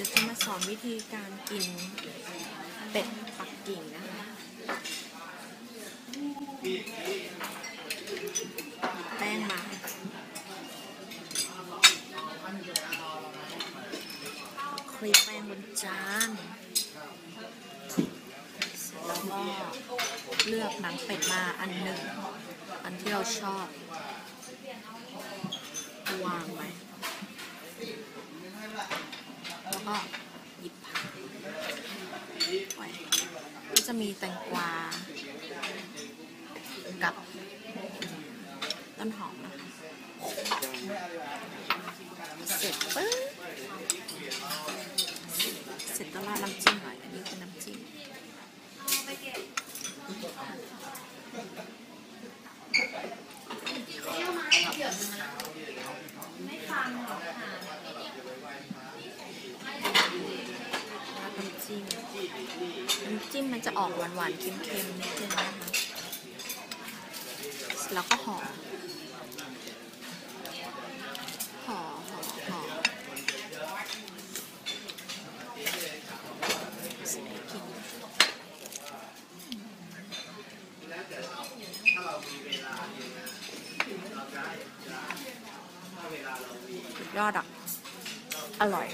ดี๋ยวจะมาสอนวิธีการกินเป็ดปักกิ่งนะคะแป้งมาคลีแป้งบนจานแล้วก็เลือกหนังเป็ดมาอันหนึ่ง อันที่เราชอบ วางไว้ แล้ว ก็หยิบผักไว้ก็จะมีแตงกวา กับต้นหอมนะคะเสร็จปึ๊บเสร็จก็ราดน้ำจิ้มหน่อย อันนี้เป็นน้ำจิ้มราดน้ำจิ้ม น้ำจิ้มมันจะออกหวานๆเค็มๆนิดนึงนะคะแล้วก็ห่อห่อห่อห่อใส่กินสุดยอดอะ อร่อย